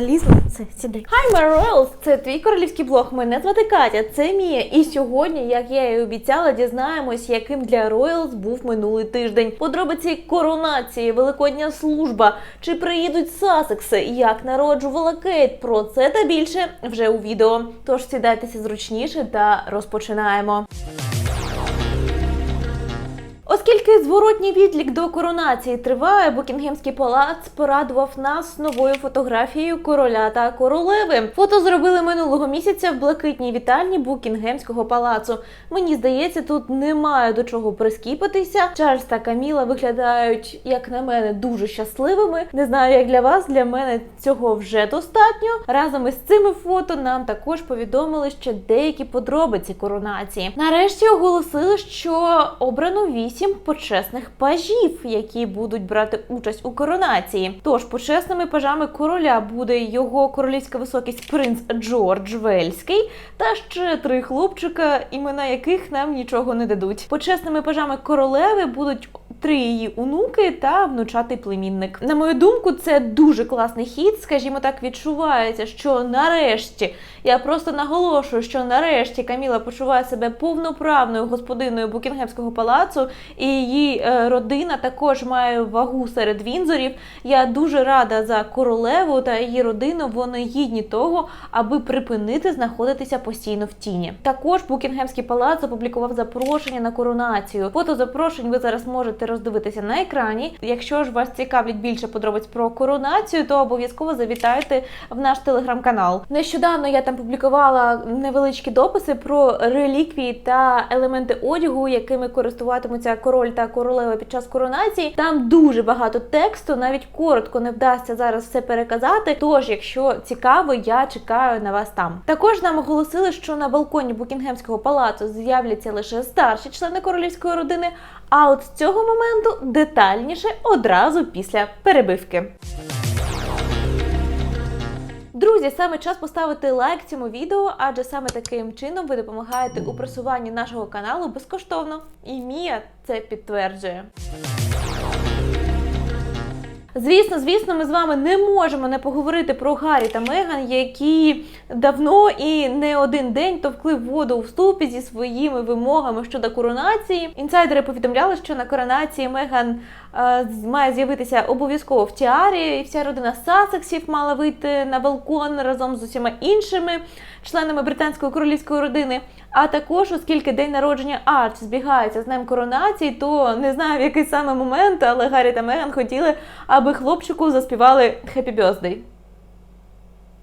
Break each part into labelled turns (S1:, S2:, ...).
S1: залізла. Це сідай. Hi, my royals! Це твій королівський блог. Мене звати Катя, це Мія. І сьогодні, як я і обіцяла, дізнаємось, яким для Royals був минулий тиждень. Подробиці коронації, великодня служба, чи приїдуть Сасекси, як народжувала Кейт. Про це та більше вже у відео. Тож сідайтеся зручніше та розпочинаємо. Оскільки зворотній відлік до коронації триває, Букінгемський палац порадував нас новою фотографією короля та королеви. Фото зробили минулого місяця в блакитній вітальні Букінгемського палацу. Мені здається, тут немає до чого прискіпатися. Чарльз та Каміла виглядають, як на мене, дуже щасливими. Не знаю, як для вас, для мене цього вже достатньо. Разом із цими фото нам також повідомили ще деякі подробиці коронації. Нарешті оголосили, що обрано вісім почесних пажів, які будуть брати участь у коронації. Тож почесними пажами короля буде його королівська високість принц Джордж Вельський та ще три хлопчика, імена яких нам нічого не дадуть. Почесними пажами королеви будуть три її онуки та внучатий племінник. На мою думку, це дуже класний хід. Скажімо так, відчувається, що нарешті я просто наголошую, що нарешті Каміла почуває себе повноправною господиною Букінгемського палацу, і її е, родина також має вагу серед вінзорів. Я дуже рада за королеву та її родину. Вони гідні того, аби припинити знаходитися постійно в тіні. Також Букінгемський палац опублікував запрошення на коронацію. Фото запрошень ви зараз можете роздивитися на екрані. Якщо ж вас цікавить більше подробиць про коронацію, то обов'язково завітайте в наш телеграм-канал. Нещодавно я там публікувала невеличкі дописи про реліквії та елементи одягу, якими користуватимуться король та королева під час коронації. Там дуже багато тексту, навіть коротко не вдасться зараз все переказати. Тож, якщо цікаво, я чекаю на вас там. Також нам оголосили, що на балконі Букінгемського палацу з'являться лише старші члени королівської родини. А от з цього моменту детальніше одразу після перебивки. Друзі, саме час поставити лайк цьому відео, адже саме таким чином ви допомагаєте у просуванні нашого каналу безкоштовно. І Мія це підтверджує. Звісно, звісно, ми з вами не можемо не поговорити про Гаррі та Меган, які давно і не один день товкли воду у вступі зі своїми вимогами щодо коронації. Інсайдери повідомляли, що на коронації Меган має з'явитися обов'язково в тіарі, і вся родина Сасексів мала вийти на балкон разом з усіма іншими членами британської королівської родини. А також, оскільки день народження Арч збігається з днем коронації, то не знаю в який саме момент, але Гаррі та Меган хотіли, аби хлопчику заспівали «Happy Birthday».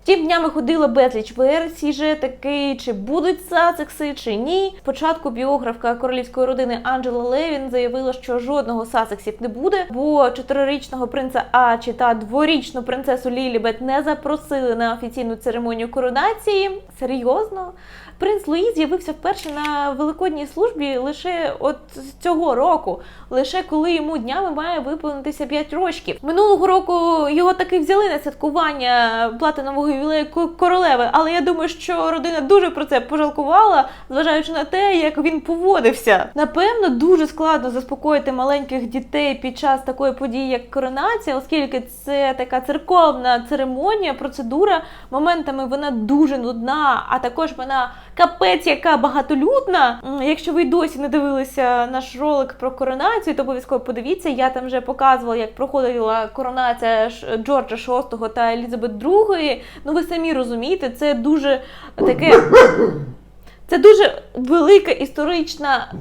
S1: Тим днями ходило безліч версій, же таки, чи будуть сасекси, чи ні. Спочатку біографка королівської родини Анджела Левін заявила, що жодного сасексів не буде, бо чотирирічного принца Ачі та дворічну принцесу Лілібет не запросили на офіційну церемонію коронації. Серйозно? Принц Луї з'явився вперше на великодній службі лише от цього року, лише коли йому днями має виповнитися 5 років. Минулого року його таки взяли на святкування платинового ювілею ко- королеви, але я думаю, що родина дуже про це пожалкувала, зважаючи на те, як він поводився. Напевно, дуже складно заспокоїти маленьких дітей під час такої події, як коронація, оскільки це така церковна церемонія, процедура. Моментами вона дуже нудна, а також вона капець, яка багатолюдна. Якщо ви досі не дивилися наш ролик про коронацію, то обов'язково подивіться. Я там вже показувала, як проходила коронація Джорджа VI та Елізабет II. Ну ви самі розумієте, це дуже таке. Це дуже велика історична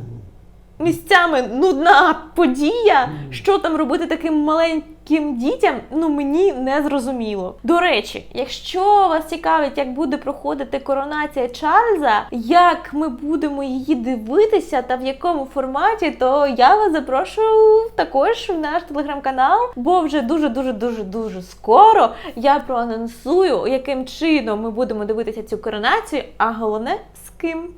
S1: місцями нудна подія. Що там робити таким маленьким дітям? Ну мені не зрозуміло. До речі, якщо вас цікавить, як буде проходити коронація Чарльза, як ми будемо її дивитися та в якому форматі, то я вас запрошую також в наш телеграм-канал, бо вже дуже дуже дуже дуже скоро я проанонсую, яким чином ми будемо дивитися цю коронацію, а головне з ким.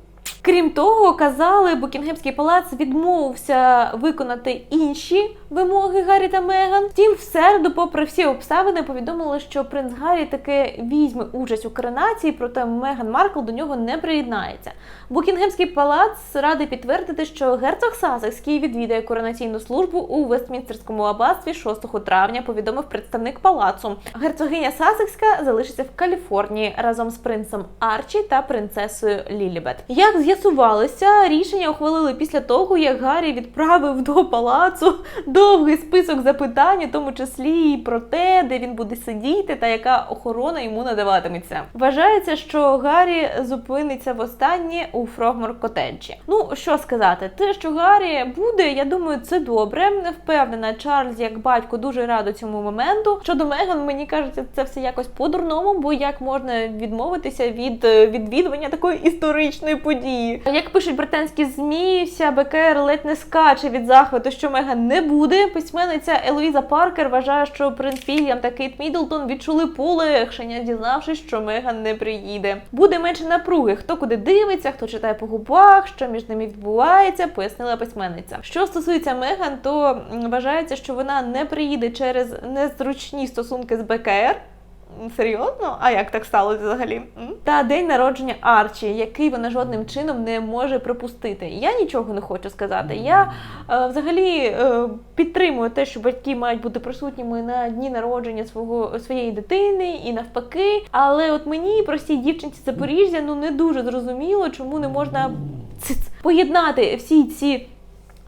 S1: Крім того, казали, Букінгемський палац відмовився виконати інші вимоги Гаррі та Меган. Втім, в середу, попри всі обставини, повідомили, що принц Гаррі таки візьме участь у коронації, проте Меган Маркл до нього не приєднається. Букінгемський палац радий підтвердити, що герцог Сасекський відвідає коронаційну службу у Вестмінстерському аббатстві 6 травня. Повідомив представник палацу. Герцогиня Сасекська залишиться в Каліфорнії разом з принцем Арчі та принцесою Лілібет. Як з'ясувалося, рішення ухвалили після того, як Гаррі відправив до палацу довгий список запитань, у тому числі і про те, де він буде сидіти та яка охорона йому надаватиметься. Вважається, що Гаррі зупиниться востаннє у Фрогмор Котеджі. Ну що сказати, те, що Гаррі буде, я думаю, це добре. Не впевнена, Чарльз як батько дуже радий цьому моменту. Щодо Меган, мені кажеться, це все якось по-дурному, бо як можна відмовитися від е, відвідування такої історичної події. Як пишуть британські змі, вся БКР ледь не скаче від захвату, що Меган не буде. Письменниця Елоїза Паркер вважає, що принц Вільям та Кейт Міддлтон відчули полегшення, дізнавшись, що Меган не приїде. Буде менше напруги, хто куди дивиться, хто читає по губах, що між ними відбувається, пояснила письменниця. Що стосується Меган, то вважається, що вона не приїде через незручні стосунки з БКР. Серйозно? А як так сталося взагалі? М? Та день народження Арчі, який вона жодним чином не може пропустити. Я нічого не хочу сказати. Я е, взагалі е, підтримую те, що батьки мають бути присутніми на дні народження свого своєї дитини і навпаки. Але от мені, простій дівчинці Запоріжжя, ну не дуже зрозуміло, чому не можна поєднати всі ці.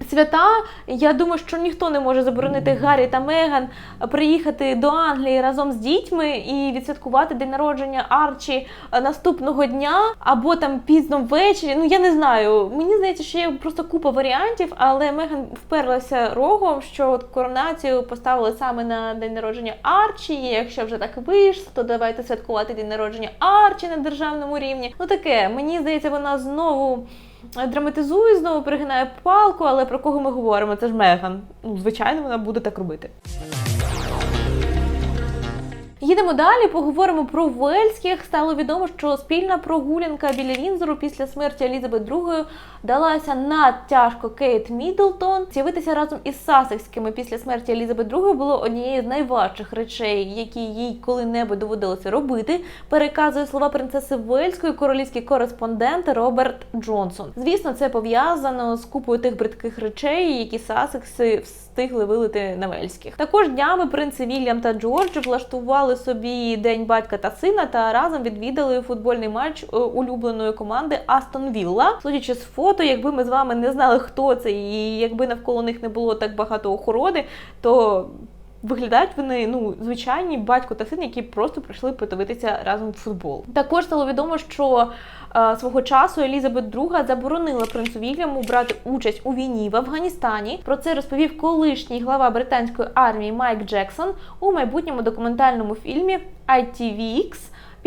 S1: Свята, я думаю, що ніхто не може заборонити Гаррі та Меган приїхати до Англії разом з дітьми і відсвяткувати день народження Арчі наступного дня або там пізно ввечері. Ну я не знаю. Мені здається, що є просто купа варіантів, але Меган вперлася рогом, що от коронацію поставили саме на день народження Арчі. І якщо вже так вийшло, то давайте святкувати день народження Арчі на державному рівні. Ну таке, мені здається, вона знову. Драматизує знову пригинає палку, але про кого ми говоримо? Це ж Меган. Ну, звичайно, вона буде так робити. Їдемо далі, поговоримо про Вельських. Стало відомо, що спільна прогулянка біля Вінзору після смерті Елізабет II далася надтяжко Кейт Міддлтон. З'явитися разом із Сасекськими після смерті Елізабет II було однією з найважчих речей, які їй коли-небудь доводилося робити. Переказує слова принцеси Вельської королівський кореспондент Роберт Джонсон. Звісно, це пов'язано з купою тих бридких речей, які Сасекси встигли вилити на Вельських. Також днями принци Вільям та Джордж влаштували собі день батька та сина та разом відвідали футбольний матч е, улюбленої команди Астон Вілла. Судячи з фото, якби ми з вами не знали, хто це, і якби навколо них не було так багато охорони, то Виглядають вони ну звичайні батько та син, які просто прийшли подивитися разом в футбол. Також стало відомо, що е, свого часу Елізабет II заборонила принцу Вільяму брати участь у війні в Афганістані. Про це розповів колишній глава британської армії Майк Джексон у майбутньому документальному фільмі ITVX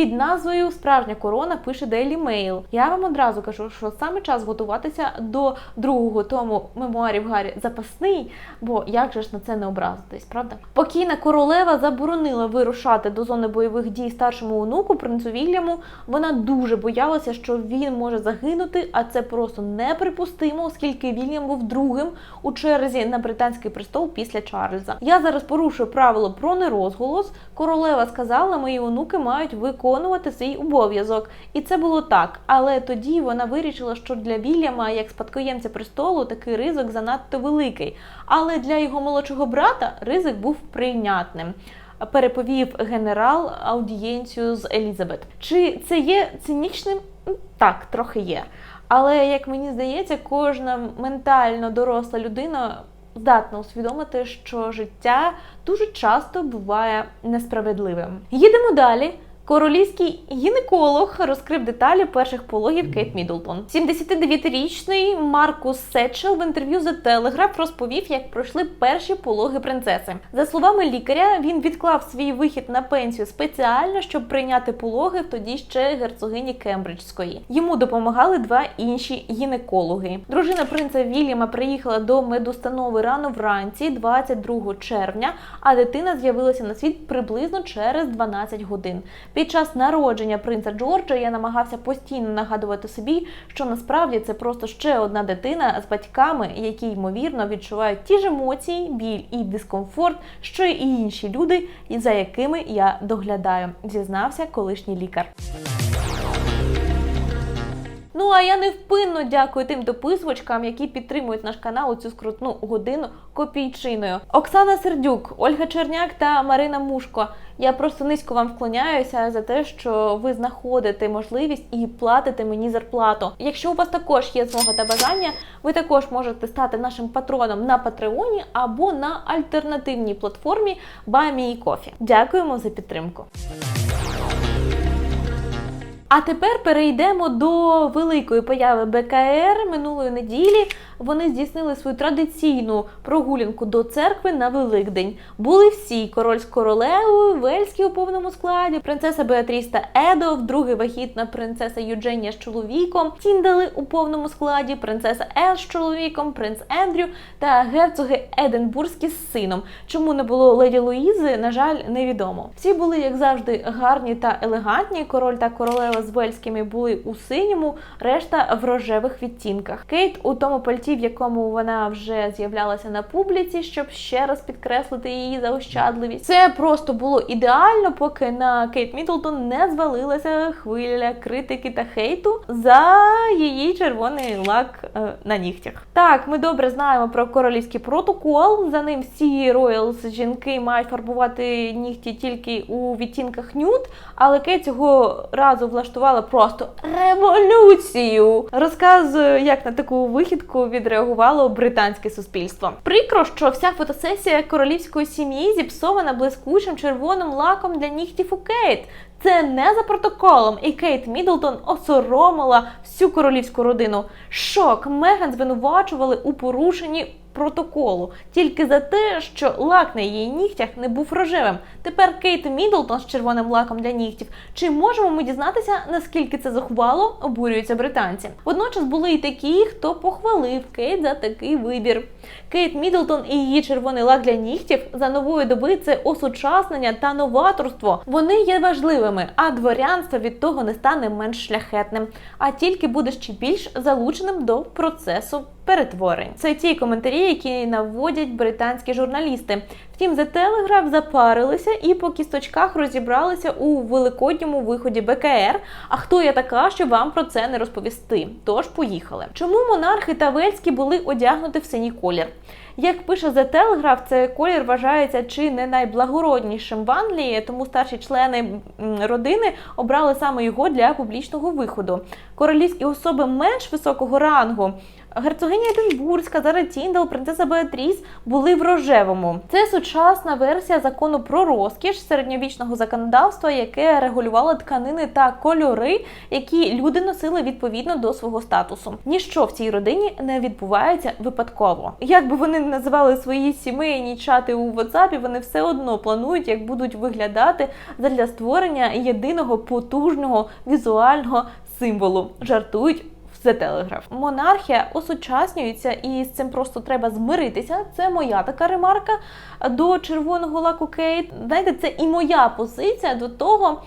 S1: під назвою Справжня корона пише Daily Mail. Я вам одразу кажу, що саме час готуватися до другого тому мемуарів Гаррі запасний, бо як же ж на це не образитись, правда? Покійна королева заборонила вирушати до зони бойових дій старшому онуку принцу Вільяму. Вона дуже боялася, що він може загинути, а це просто неприпустимо, оскільки Вільям був другим у черзі на британський престол після Чарльза. Я зараз порушую правило про нерозголос. Королева сказала, мої онуки мають виконувати свій обов'язок. І це було так. Але тоді вона вирішила, що для Вільяма, як спадкоємця престолу, такий ризик занадто великий. Але для його молодшого брата ризик був прийнятним. Переповів генерал аудієнцію з Елізабет. Чи це є цинічним? Так, трохи є. Але як мені здається, кожна ментально доросла людина здатна усвідомити, що життя дуже часто буває несправедливим. Їдемо далі. Королівський гінеколог розкрив деталі перших пологів Кейт Міддлтон. 79-річний Маркус Сетчел в інтерв'ю The Telegraph розповів, як пройшли перші пологи принцеси. За словами лікаря, він відклав свій вихід на пенсію спеціально, щоб прийняти пологи тоді ще герцогині Кембриджської. Йому допомагали два інші гінекологи. Дружина принца Вільяма приїхала до медустанови рано вранці, 22 червня, а дитина з'явилася на світ приблизно через 12 годин. Під час народження принца Джорджа я намагався постійно нагадувати собі, що насправді це просто ще одна дитина з батьками, які ймовірно відчувають ті ж емоції, біль і дискомфорт, що й інші люди, і за якими я доглядаю, зізнався колишній лікар. Ну а я невпинно дякую тим дописувачкам, які підтримують наш канал у цю скрутну годину копійчиною. Оксана Сердюк, Ольга Черняк та Марина Мушко. Я просто низько вам вклоняюся за те, що ви знаходите можливість і платите мені зарплату. Якщо у вас також є змога та бажання, ви також можете стати нашим патроном на Патреоні або на альтернативній платформі BuyMeCoffee. Дякуємо за підтримку. А тепер перейдемо до великої появи БКР минулої неділі. Вони здійснили свою традиційну прогулянку до церкви на Великдень. Були всі король з королевою, Вельський у повному складі, принцеса Беатріс та Едо, вдруге вагітна принцеса Юдженія з чоловіком, Тіндали у повному складі, принцеса Ел з чоловіком, принц Ендрю та герцоги Единбурзькі з сином. Чому не було леді Луїзи, на жаль, невідомо. Всі були, як завжди, гарні та елегантні. Король та королева з Вельськими були у синьому, решта в рожевих відтінках. Кейт у тому пальті, в якому вона вже з'являлася на публіці, щоб ще раз підкреслити її заощадливість. Це просто було ідеально, поки на Кейт Мідлтон не звалилася хвиля критики та хейту за її червоний лак е, на нігтях. Так, ми добре знаємо про королівський протокол. За ним всі роялс жінки мають фарбувати нігті тільки у відтінках нюд, але Кейт цього разу влаштувала просто революцію. Розказую, як на таку вихідку відреагувало британське суспільство. Прикро, що вся фотосесія королівської сім'ї зіпсована блискучим червоним лаком для нігтів у Кейт. Це не за протоколом, і Кейт Мідлтон осоромила всю королівську родину. Шок Меган звинувачували у порушенні протоколу тільки за те, що лак на її нігтях не був рожевим. Тепер Кейт Мідлтон з червоним лаком для нігтів. Чи можемо ми дізнатися, наскільки це захвало, обурюються британці? Водночас були і такі, хто похвалив Кейт за такий вибір. Кейт Мідлтон і її червоний лак для нігтів за нової доби це осучаснення та новаторство. Вони є важливими, а дворянство від того не стане менш шляхетним, а тільки буде ще більш залученим до процесу перетворень. Це ті коментарі, які наводять британські журналісти. Втім, The Telegraph запарилися і по кісточках розібралися у великодньому виході БКР. А хто я така, щоб вам про це не розповісти? Тож поїхали. Чому монархи та Вельські були одягнуті в синій колір? Як пише The Telegraph, цей колір вважається чи не найблагороднішим в Англії, тому старші члени родини обрали саме його для публічного виходу. Королівські особи менш високого рангу. Герцогиня Единбурзька, Зара Тіндал, принцеса Беатріс були в рожевому. Це сучасна версія закону про розкіш середньовічного законодавства, яке регулювало тканини та кольори, які люди носили відповідно до свого статусу. Ніщо в цій родині не відбувається випадково. Як би вони не називали свої сімейні чати у WhatsApp, вони все одно планують, як будуть виглядати задля створення єдиного потужного візуального символу. Жартують The Telegraph. Монархія осучаснюється, і з цим просто треба змиритися. Це моя така ремарка до червоного лаку Кейт. Знаєте, це і моя позиція до того.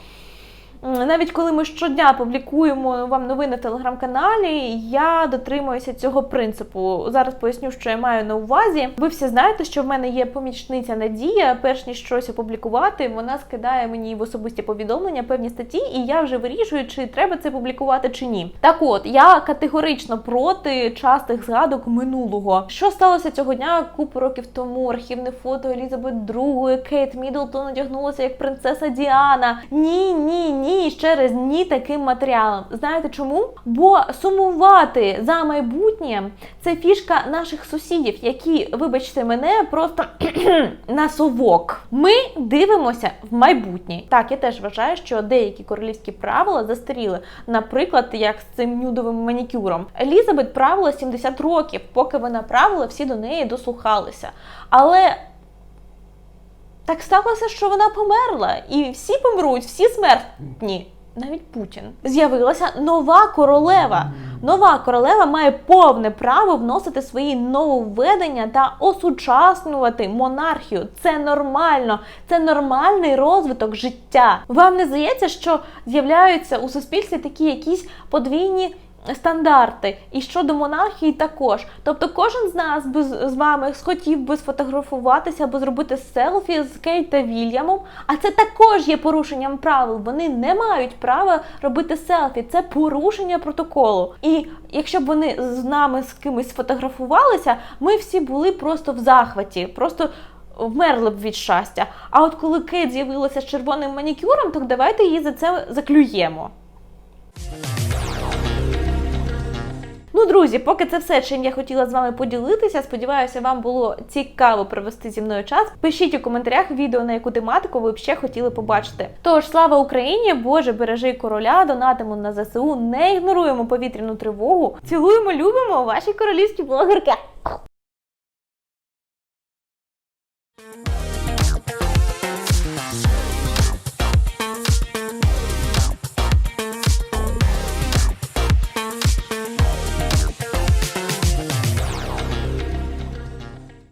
S1: Навіть коли ми щодня публікуємо вам новини в телеграм-каналі, я дотримуюся цього принципу. Зараз поясню, що я маю на увазі. Ви всі знаєте, що в мене є помічниця Надія. Перш ніж щось опублікувати, вона скидає мені в особисті повідомлення певні статті, і я вже вирішую, чи треба це публікувати чи ні. Так от я категорично проти частих згадок минулого. Що сталося цього дня купу років тому? Архівне фото Елізабет II, Кейт Мідлтон одягнулася як принцеса Діана. Ні, ні, ні, ще раз ні таким матеріалом. Знаєте чому? Бо сумувати за майбутнє це фішка наших сусідів, які, вибачте мене, просто на совок. Ми дивимося в майбутнє. Так, я теж вважаю, що деякі королівські правила застаріли. Наприклад, як з цим нюдовим манікюром. Елізабет правила 70 років, поки вона правила, всі до неї дослухалися. Але так сталося, що вона померла, і всі помруть, всі смертні. Навіть Путін з'явилася нова королева. Нова королева має повне право вносити свої нововведення та осучаснювати монархію. Це нормально, це нормальний розвиток життя. Вам не здається, що з'являються у суспільстві такі якісь подвійні. Стандарти і щодо монархії також. Тобто, кожен з нас би з вами схотів би сфотографуватися або зробити селфі з Кейт та Вільямом. А це також є порушенням правил. Вони не мають права робити селфі. Це порушення протоколу. І якщо б вони з нами з кимось сфотографувалися, ми всі були просто в захваті, просто. Вмерли б від щастя. А от коли Кейт з'явилася з червоним манікюром, так давайте її за це заклюємо. Ну, друзі, поки це все, чим я хотіла з вами поділитися. Сподіваюся, вам було цікаво провести зі мною час. Пишіть у коментарях відео, на яку тематику ви б ще хотіли побачити. Тож, слава Україні! Боже, бережи короля, донатимо на ЗСУ, не ігноруємо повітряну тривогу. Цілуємо, любимо ваші королівські блогерки.